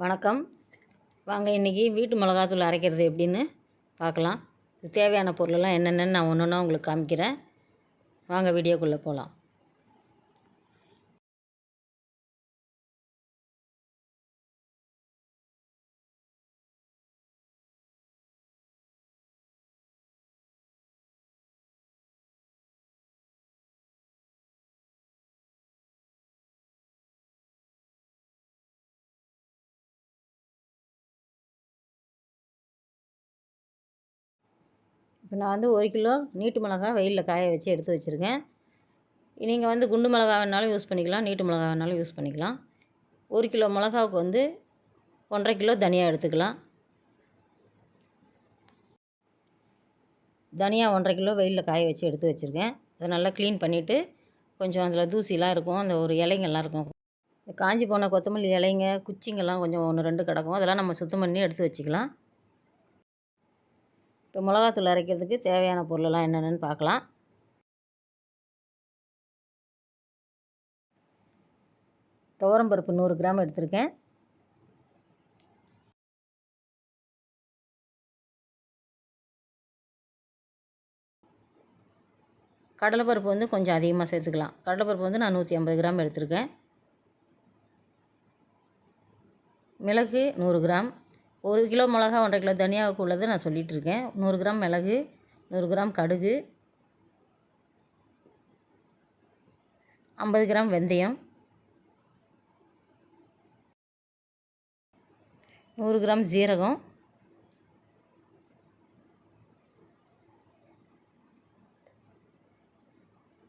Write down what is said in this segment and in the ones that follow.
வணக்கம். வாங்க இன்றைக்கி வீட்டு மிளகாத்தூள் அரைக்கிறது எப்படின்னு பார்க்கலாம். இது தேவையான பொருளெல்லாம் என்னென்னு நான் ஒன்று ஒன்றா உங்களுக்கு காமிக்கிறேன். வாங்க வீடியோக்குள்ளே போகலாம். இப்போ நான் வந்து ஒரு கிலோ நீட்டு மிளகா வெயிலில் காய வச்சு எடுத்து வச்சுருக்கேன். நீங்கள் வந்து குண்டு மிளகா வேணாலும் யூஸ் பண்ணிக்கலாம் நீட்டு மிளகா வேணாலும் யூஸ் பண்ணிக்கலாம். ஒரு கிலோ மிளகாவுக்கு வந்து ஒன்றரை கிலோ தனியா எடுத்துக்கலாம். தனியா ஒன்றரை கிலோ வெயிலில் காய வச்சு எடுத்து வச்சுருக்கேன். அதை நல்லா க்ளீன் பண்ணிவிட்டு கொஞ்சம் அதில் தூசிலாம் இருக்கும் அந்த ஒரு இலைங்கெல்லாம் இருக்கும். காஞ்சி போன கொத்தமல்லி இலைங்க குச்சிங்கெல்லாம் கொஞ்சம் ஒன்று ரெண்டு கிடக்கும். அதெல்லாம் நம்ம சுத்தம் பண்ணி எடுத்து வச்சுக்கலாம். இப்போ மிளகாத்தூள் அரைக்கிறதுக்கு தேவையான பொருளெல்லாம் என்னென்னு பார்க்கலாம். துவரம்பருப்பு நூறு கிராம் எடுத்திருக்கேன். கடலைப்பருப்பு வந்து கொஞ்சம் அதிகமாக சேர்த்துக்கலாம். கடலைப்பருப்பு வந்து நான் நூற்றி ஐம்பது கிராம் எடுத்திருக்கேன். மிளகு நூறு கிராம். ஒரு கிலோ மிளகா ஒன்றரை கிலோ தனியாவுக்கு உள்ளது நான் சொல்லிகிட்ருக்கேன் நூறு கிராம் மிளகு நூறு கிராம் கடுகு ஐம்பது கிராம் வெந்தயம் நூறு கிராம் ஜீரகம்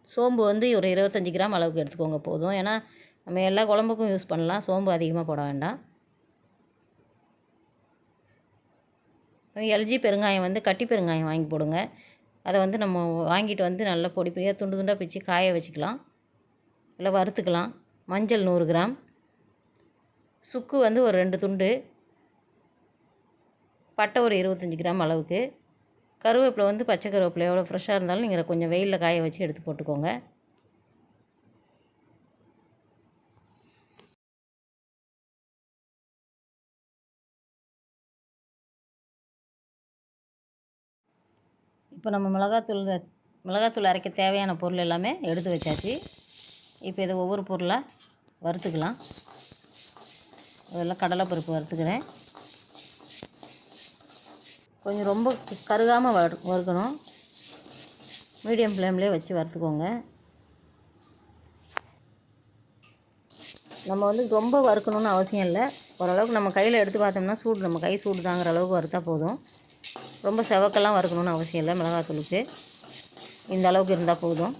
சோம்பு வந்து ஒரு இருபத்தஞ்சி கிராம் அளவுக்கு எடுத்துக்கோங்க போதும். ஏன்னா நம்ம எல்லா குழம்புக்கும் யூஸ் பண்ணலாம். சோம்பு அதிகமாக போட வேண்டாம். எல்ஜி பெருங்காயம் வந்து கட்டி பெருங்காயம் வாங்கி போடுங்க. அதை வந்து நம்ம வாங்கிட்டு வந்து நல்லா பொடி பொடியாக துண்டு துண்டாக பிச்சு காய வச்சுக்கலாம். இல்லை வறுத்துக்கலாம். மஞ்சள் நூறு கிராம். சுக்கு வந்து ஒரு ரெண்டு துண்டு. பட்டை ஒரு இருபத்தஞ்சி கிராம் அளவுக்கு. கருவேப்பிலை வந்து பச்சை கருவேப்பிலை எவ்வளோ ஃப்ரெஷ்ஷாக இருந்தாலும் நீங்கள் கொஞ்சம் வெயிலில் காய வச்சு எடுத்து போட்டுக்கோங்க. இப்போ நம்ம மிளகாத்தூள் மிளகாத்தூள் அரைக்க தேவையான பொருள் எல்லாமே எடுத்து வச்சாச்சு. இப்போ இதை ஒவ்வொரு பொருளாக வறுத்துக்கலாம். அதெல்லாம் கடலைப்பருப்பு வறுத்துக்கிறேன். கொஞ்சம் ரொம்ப கருகாமல் வறு வறுக்கணும். மீடியம் ஃப்ளேம்லேயே வச்சு வறுத்துக்கோங்க. நம்ம வந்து ரொம்ப வறுக்கணும்னு அவசியம் இல்லை. ஓரளவுக்கு நம்ம கையில் எடுத்து பார்த்தோம்னா சூடு நம்ம கை சூடு தாங்கிற அளவுக்கு வறுத்தா போதும். ரொம்ப செவக்கெல்லாம் வறுக்கணும்னு அவசியம் இல்லை மிளகாத்தூளுக்கு. இந்த அளவுக்கு இருந்தால் போதும்.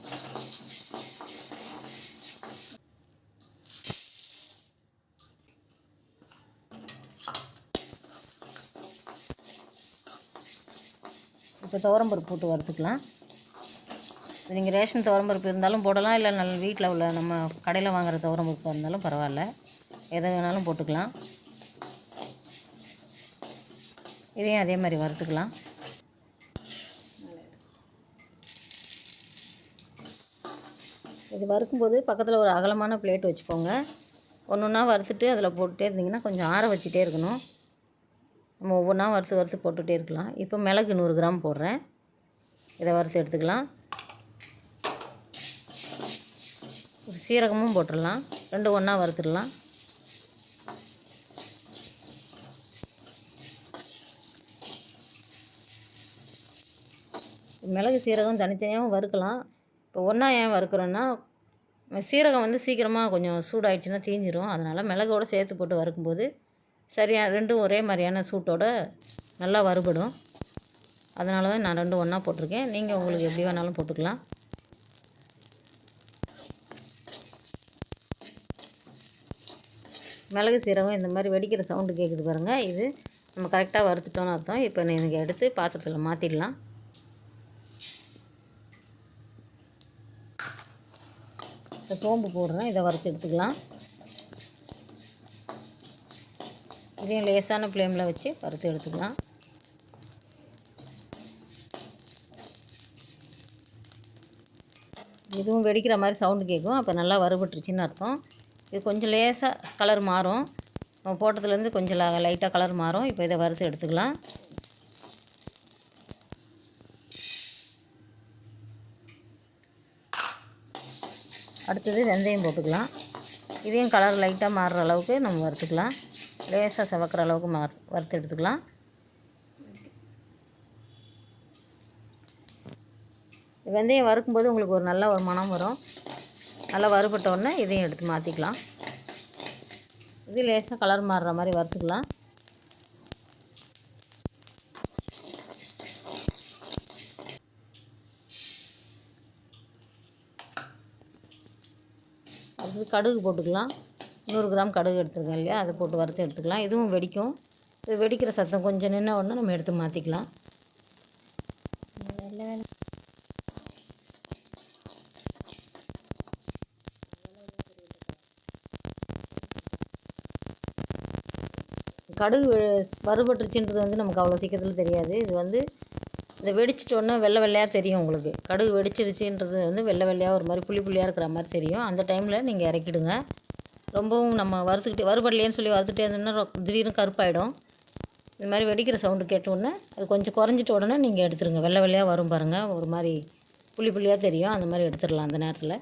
இப்போ துவரம்பருப்பு போட்டு வறுத்துக்கலாம். நீங்கள் ரேஷன் துவரம்பருப்பு இருந்தாலும் போடலாம் இல்லை நல்ல வீட்டில் உள்ள நம்ம கடையில் வாங்குகிற துவரம்பருப்பாக இருந்தாலும் பரவாயில்ல. எதை வேணாலும் போட்டுக்கலாம். இதையும் அதே மாதிரி வறுத்துக்கலாம். இது வறுக்கும்போது பக்கத்தில் ஒரு அகலமான பிளேட் வச்சுக்கோங்க. ஒன்று ஒன்றா வறுத்துட்டு அதில் போட்டுட்டே இருந்திங்கன்னா கொஞ்சம் ஆற வச்சுட்டே இருக்கணும். நம்ம ஒவ்வொன்றா வறுத்து வறுத்து போட்டுகிட்டே இருக்கலாம். இப்போ மிளகு நூறு கிராம் போடுறேன். இதை வறுத்து எடுத்துக்கலாம். சீரகமும் போட்டுடலாம். ரெண்டு ஒன்றா வறுத்துடலாம். மிளகு சீரகம் தனித்தனியாகவும் வறுக்கலாம். இப்போ ஒன்றா ஏன் வறுக்கிறோன்னா சீரகம் வந்து சீக்கிரமாக கொஞ்சம் சூடாயிடுச்சுன்னா தீஞ்சிரும். அதனால் மிளகோடு சேர்த்து போட்டு வறுக்கும்போது சரியாக ரெண்டும் ஒரே மாதிரியான சூட்டோட நல்லா வறுபடும். அதனால தான் நான் ரெண்டும் ஒன்றா போட்டிருக்கேன். நீங்கள் உங்களுக்கு எப்படி வேணாலும் போட்டுக்கலாம். மிளகு சீரகம் இந்த மாதிரி வெடிக்கிற சவுண்டு கேட்குது பாருங்கள் இது நம்ம கரெக்டாக வறுத்துட்டோன்னு அர்த்தம். இப்போ நீங்கள் எடுத்து பாத்திரத்தில் மாற்றிடலாம் இப்போ சோம்பு போடுறேன். இதை வறுத்து எடுத்துக்கலாம். இதையும் லேசான ஃப்ளேமில் வச்சு வறுத்து எடுத்துக்கலாம். இதுவும் வெடிக்கிற மாதிரி சவுண்டு கேட்கும். அப்போ நல்லா வறுபட்டுருச்சுன்னு அர்த்தம். இது கொஞ்சம் லேசாக கலர் மாறும். நம்ம போட்டதுலேருந்து கொஞ்சம் லைட்டாக கலர் மாறும். இப்போ இதை வறுத்து எடுத்துக்கலாம். அடுத்தது வெந்தயம் போட்டுக்கலாம். இதையும் கலர் லைட்டாக மாறுற அளவுக்கு நம்ம வறுத்துக்கலாம். லேசாக செவக்கிற அளவுக்கு மாறு வறுத்து எடுத்துக்கலாம். வெந்தயம் வறுக்கும்போது உங்களுக்கு ஒரு நல்ல ஒரு மனம் வரும். நல்லா வறுபட்ட உடனே இதையும் எடுத்து மாற்றிக்கலாம் இது லேசாக கலர் மாறுற மாதிரி வறுத்துக்கலாம். கடுகு போட்டுக்கலாம். நூறு கிராம் கடுகு எடுத்துருக்கேன் இல்லையா? அதை போட்டு வறுத்து எடுத்துக்கலாம். இதுவும் வெடிக்கும். இது வெடிக்கிற சத்தம் கொஞ்சம் நின்ன உடனே நம்ம எடுத்து மாற்றிக்கலாம் கடுகு வறுபட்டுருச்சுன்றது வந்து நமக்கு அவ்வளோ சீக்கிரத்தில் தெரியாது. இது வந்து இதை வெடிச்சிட்டோன்னா வெள்ளை வெள்ளையாக தெரியும் உங்களுக்கு. கடுகு வெடிச்சிருச்சுன்றது வந்து வெள்ளை வெள்ளையாக ஒரு மாதிரி புளி புள்ளியாக இருக்கிற மாதிரி தெரியும். அந்த டைமில் நீங்கள் இறக்கிடுங்க. ரொம்பவும் நம்ம வறுத்துக்கிட்டு வறுபடலையேன்னு சொல்லி வறுத்துட்டே இருந்தோம்னா திடீர்னு கருப்பாயிடும். இது மாதிரி வெடிக்கிற சவுண்டு கேட்டோடனே அது கொஞ்சம் குறைஞ்சிட்ட உடனே நீங்கள் எடுத்துருங்க. வெள்ளை வெள்ளையாக வரும் பாருங்கள் ஒரு மாதிரி புளி புள்ளியாக தெரியும். அந்த மாதிரி எடுத்துடலாம் அந்த நேரத்தில்.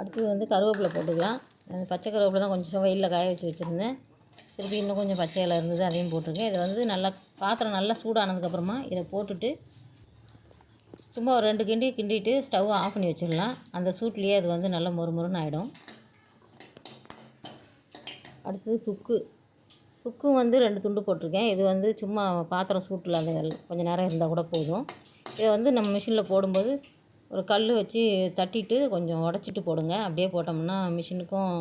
அடுத்தது வந்து கருவேப்பிலை போட்டுக்கலாம். அந்த பச்சை கருவேப்பிலை தான் கொஞ்சம் வெயிலில் காய வச்சு வச்சுருந்தேன். திருப்பி இன்னும் கொஞ்சம் பச்சை இலை இருந்தது அதையும் போட்டிருக்கேன். இதை வந்து நல்லா பாத்திரம் நல்லா சூடானதுக்கப்புறமா இதை போட்டுட்டு சும்மா ஒரு ரெண்டு கிண்டி கிண்டிட்டு ஸ்டவ் ஆஃப் பண்ணி வச்சிடலாம். அந்த சூட்லேயே அது வந்து நல்லா மொறுமொறுன்னு ஆகிடும் அடுத்தது சுக்கு. சுக்கும் வந்து ரெண்டு துண்டு போட்டிருக்கேன். இது வந்து சும்மா பாத்திரம் சூட்டில் அந்த கொஞ்சம் நேரம் இருந்தால் கூட போதும். இதை வந்து நம்ம மிஷினில் போடும்போது ஒரு கல் வச்சு தட்டிட்டு கொஞ்சம் உடச்சிட்டு போடுங்க. அப்படியே போட்டோம்னா மிஷினுக்கும்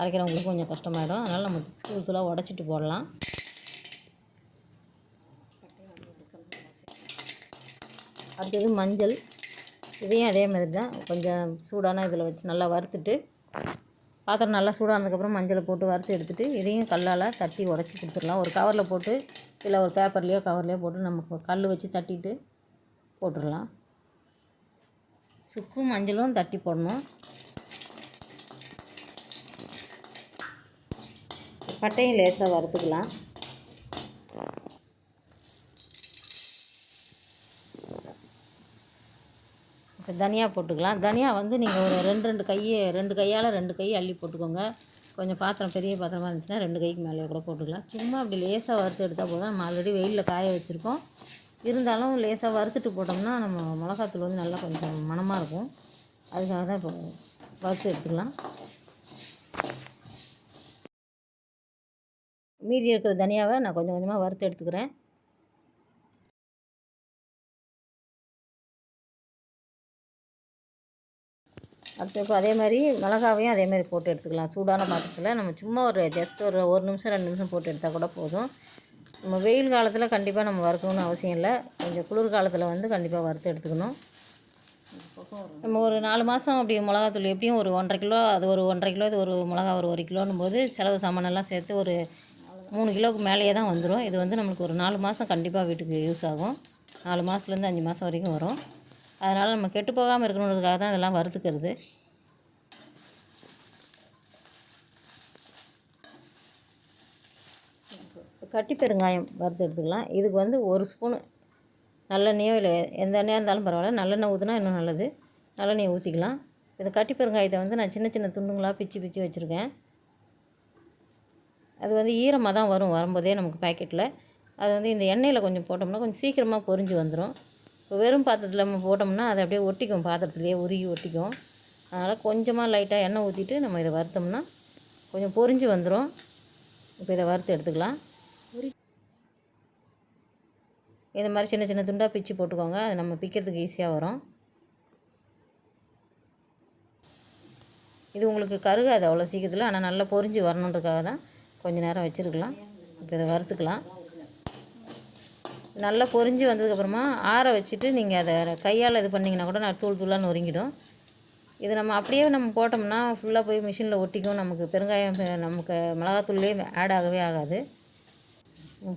அரைக்கிறவங்களுக்கும் கொஞ்சம் கஷ்டமாயிடும். அதனால் நம்ம தூள் தூளாக உடச்சிட்டு போடலாம். அடுத்தது மஞ்சள். இதையும் அதே மாதிரி தான் கொஞ்சம் சூடான இதில் வச்சு நல்லா வறுத்துட்டு பாத்திரம் நல்லா சூடானதுக்கப்புறம் மஞ்சளை போட்டு வறுத்து எடுத்துகிட்டு இதையும் கல்லால் தட்டி உடச்சி கொடுத்துடலாம். ஒரு கவரில் போட்டு இல்லை ஒரு பேப்பர்லேயோ கவர்லேயோ போட்டு நமக்கு கல் வச்சு தட்டிட்டு போட்டுடலாம். சுக்கும் மஞ்சளும் தட்டி போடணும். பட்டையும் லேசாக வறுத்துக்கலாம். இப்போ தனியா போட்டுக்கலாம். தனியா வந்து நீங்கள் ஒரு ரெண்டு ரெண்டு கையை ரெண்டு கையால் ரெண்டு கை அள்ளி போட்டுக்கோங்க. கொஞ்சம் பாத்திரம் பெரிய பாத்திரமாக இருந்துச்சுன்னா ரெண்டு கைக்கு மேலே கூட போட்டுக்கலாம். சும்மா அப்படி லேசாக வறுத்து எடுத்தால் போதும். நம்ம ஆல்ரெடி வெயிலில் காய வச்சுருக்கோம். இருந்தாலும் லேசாக வறுத்துட்டு போட்டோம்னா நம்ம மிளகாத்தூள் வந்து நல்லா கொஞ்சம் மணமாக இருக்கும். அதுக்காக தான் இப்போ வறுத்து எடுத்துக்கலாம். மீதி இருக்கிற தனியாவை நான் கொஞ்சம் கொஞ்சமாக வறுத்து எடுத்துக்கிறேன். அடுத்து இப்போ அதே மாதிரி மிளகாவையும் அதே மாதிரி போட்டு எடுத்துக்கலாம். சூடான பாத்திரத்தில் நம்ம சும்மா ஒரு ஜஸ்ட் ஒரு ஒரு நிமிஷம் ரெண்டு நிமிஷம் போட்டு எடுத்தால் கூட போதும். நம்ம வெயில் காலத்தில் கண்டிப்பாக நம்ம வறுக்கணும்னு அவசியம் இல்லை. கொஞ்சம் குளிர் காலத்தில் வந்து கண்டிப்பாக வறுத்து எடுத்துக்கணும். நம்ம ஒரு நாலு மாதம் அப்படி மிளகாத்தூள் எப்படியும் ஒரு ஒன்றரை கிலோ அது ஒரு ஒன்றரை கிலோ இது ஒரு மிளகா ஒரு ஒரு கிலோன்னும் போது செலவு சாமானெல்லாம் சேர்த்து ஒரு மூணு கிலோவுக்கு மேலேயே தான் வந்துடும் இது வந்து நம்மளுக்கு ஒரு நாலு மாதம் கண்டிப்பாக வீட்டுக்கு யூஸ் ஆகும். நாலு மாதத்துலேருந்து அஞ்சு மாதம் வரைக்கும் வரும். அதனால் நம்ம கெட்டு போகாமல் இருக்கணுன்றதுக்காக தான் இதெல்லாம் வறுத்துக்கிறது. கட்டி பெருங்காயம் வறுத்து எடுத்துக்கலாம். இதுக்கு வந்து ஒரு ஸ்பூனு நல்லெண்ணெயோ இல்லை எந்த எண்ணெயாக இருந்தாலும் பரவாயில்ல. நல்லெண்ணெய் ஊற்றினா இன்னும் நல்லது. நல்லெண்ணெய் ஊற்றிக்கலாம் இந்த கட்டி பெருங்காயத்தை வந்து நான் சின்ன சின்ன துண்டுங்களாக பிச்சு பிச்சு வச்சுருக்கேன். அது வந்து ஈரமாக தான் வரும் வரும்போதே நமக்கு பாக்கெட்டில். அது வந்து இந்த எண்ணெயில் கொஞ்சம் போட்டோம்னா கொஞ்சம் சீக்கிரமாக பொரிஞ்சு வந்துடும் இப்போ வெறும் பாத்திரத்தில் நம்ம போட்டோம்னா அது அப்படியே ஒட்டிக்கும் பாத்திரத்துலேயே உருகி ஒட்டிக்கும். அதனால் கொஞ்சமாக லைட்டாக எண்ணெய் ஊற்றிட்டு நம்ம இதை வறுத்தோம்னா கொஞ்சம் பொரிஞ்சு வந்துடும் இப்போ இதை வறுத்து எடுத்துக்கலாம். இந்த மாதிரி சின்ன சின்ன துண்டாக பிச்சு போட்டுக்கோங்க. அது நம்ம பிக்கிறதுக்கு ஈஸியாக வரும். இது உங்களுக்கு கருகாது அவ்வளோ சீக்கிரத்தில். ஆனால் நல்லா பொரிஞ்சு வரணுன்றதுக்காக தான் கொஞ்சம் நேரம் வச்சுருக்கலாம். இப்போ இதை வறுத்துக்கலாம். நல்லா பொரிஞ்சு வந்ததுக்கப்புறமா ஆற வச்சுட்டு நீங்கள் அதை கையால் இது பண்ணிங்கன்னா கூட நான் தூள் தூளாக நொறுங்கிடும் இது நம்ம அப்படியே நம்ம போட்டோம்னா ஃபுல்லாக போய் மிஷினில் ஒட்டிக்கும். நமக்கு பெருங்காயம் நமக்கு மிளகாத்தூள்லேயே ஆட் ஆகவே ஆகாது.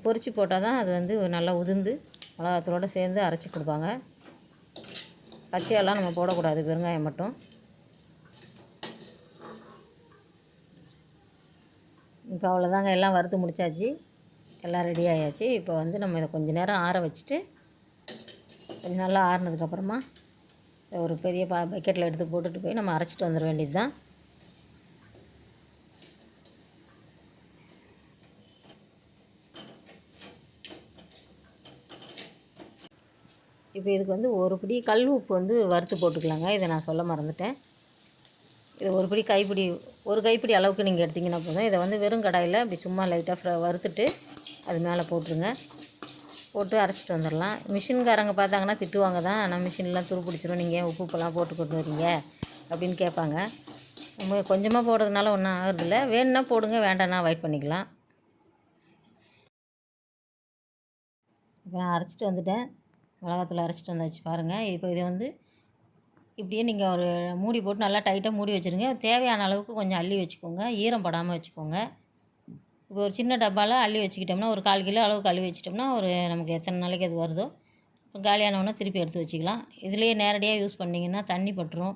பொறிச்சு போட்டால் தான் அது வந்து நல்லா உதிர்ந்து மிளகாத்தூளோட சேர்ந்து அரைச்சி கொடுப்பாங்க. பச்சையெல்லாம் நம்ம போடக்கூடாது பெருங்காயம் மட்டும். இப்போ அவ்வளோதாங்க எல்லாம் வறுத்து முடிச்சாச்சு. எல்லாம் ரெடி ஆயாச்சு. இப்போ வந்து நம்ம இதை கொஞ்சம் நேரம் ஆற வச்சுட்டு கொஞ்சம் நல்லா ஆறினதுக்கப்புறமா ஒரு பெரிய பா பக்கெட்டில் எடுத்து போட்டுட்டு போய் நம்ம அரைச்சிட்டு வந்துட வேண்டியது தான் இப்போ இதுக்கு வந்து ஒரு பிடி கல் உப்பு வந்து வறுத்து போட்டுக்கலாங்க. இதை நான் சொல்ல மறந்துட்டேன். இது ஒரு பிடி கைப்பிடி ஒரு கைப்பிடி அளவுக்கு நீங்கள் எடுத்திங்கன்னா போதும். இதை வந்து வெறும் கடாயில் அப்படி சும்மா லைட்டாக ஃப்ரை வறுத்துட்டு அது மேலே போட்டுருங்க. போட்டு அரைச்சிட்டு வந்துடலாம். மிஷின்காரங்க பார்த்தாங்கன்னா திட்டுவாங்க தான் ஆனால் மிஷின்லாம் துரு பிடிச்சிரும் நீங்கள் ஏன் உப்பு உப்புலாம் போட்டு கொண்டு வரீங்க? அப்படின்னு கேட்பாங்க. நம்ம கொஞ்சமாக போடுறதுனால ஒன்றும் ஆகுறதில்ல. வேணும்னா போடுங்க வேண்டாம்னா வெயிட் பண்ணிக்கலாம். இப்போ நான் அரைச்சிட்டு வந்துட்டேன். மிளகாத்தூள் அரைச்சிட்டு வந்தாச்சு பாருங்கள் இப்போ இதை வந்து இப்படியே நீங்கள் ஒரு மூடி போட்டு நல்லா டைட்டாக மூடி வச்சுருங்க. தேவையான அளவுக்கு கொஞ்சம் அள்ளி வச்சுக்கோங்க. ஈரம் படாமல் வச்சுக்கோங்க. இப்போ ஒரு சின்ன டப்பாவில் அள்ளி வச்சுக்கிட்டோம்னா ஒரு கால் கிலோ அளவுக்கு அள்ளி வச்சிட்டோம்னா ஒரு நமக்கு எத்தனை நாளைக்கு அது வருதோ காலியானவொன்னே திருப்பி எடுத்து வச்சுக்கலாம். இதுலேயே நேரடியாக யூஸ் பண்ணிங்கன்னா தண்ணி பட்டுரும்.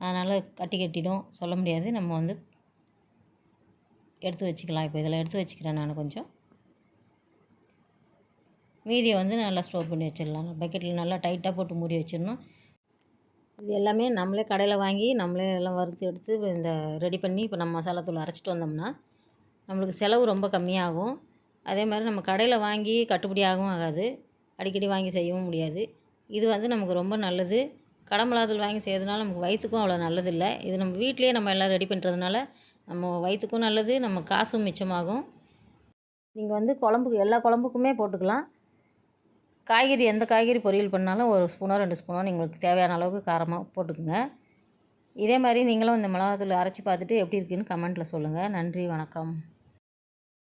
அதனால் கட்டி கட்டிடும். சொல்ல முடியாது. நம்ம வந்து எடுத்து வச்சுக்கலாம். இப்போ இதில் எடுத்து வச்சுக்கிறேன் நான் கொஞ்சம். மீதியை வந்து நல்லா ஸ்டோர் பண்ணி வச்சிடலாம். பக்கெட்டில் நல்லா டைட்டாக போட்டு மூடி வச்சிடணும். இது எல்லாமே நம்மளே கடையில் வாங்கி நம்மளே எல்லாம் வறுத்து எடுத்து இந்த ரெடி பண்ணி இப்போ நம்ம மசாலா தூள் அரைச்சிட்டு வந்தோம்னா நம்மளுக்கு செலவு ரொம்ப கம்மியாகும். அதே மாதிரி நம்ம கடையில் வாங்கி கட்டுப்படியாகவும் ஆகாது. அடிக்கடி வாங்கி செய்யவும் முடியாது. இது வந்து நமக்கு ரொம்ப நல்லது. கடமிளாதூள் வாங்கி செய்யறதுனால நமக்கு வயிற்றுக்கும் அவ்வளோ நல்லதில்லை. இது நம்ம வீட்டிலேயே நம்ம எல்லாம் ரெடி பண்ணுறதுனால நம்ம வயிற்றுக்கும் நல்லது நம்ம காசும் மிச்சமாகும். நீங்கள் வந்து குழம்புக்கு எல்லா குழம்புக்குமே போட்டுக்கலாம். காய்கறி எந்த காய்கறி பொரியல் பண்ணாலும் ஒரு ஸ்பூனோ ரெண்டு ஸ்பூனோ உங்களுக்கு தேவையான அளவுக்கு காரமாக போட்டுக்குங்க. இதே மாதிரி நீங்களும் இந்த மிளகாத்தூள் அரைச்சி பார்த்துட்டு எப்படி இருக்குன்னு கமெண்ட்டில் சொல்லுங்கள் நன்றி வணக்கம்.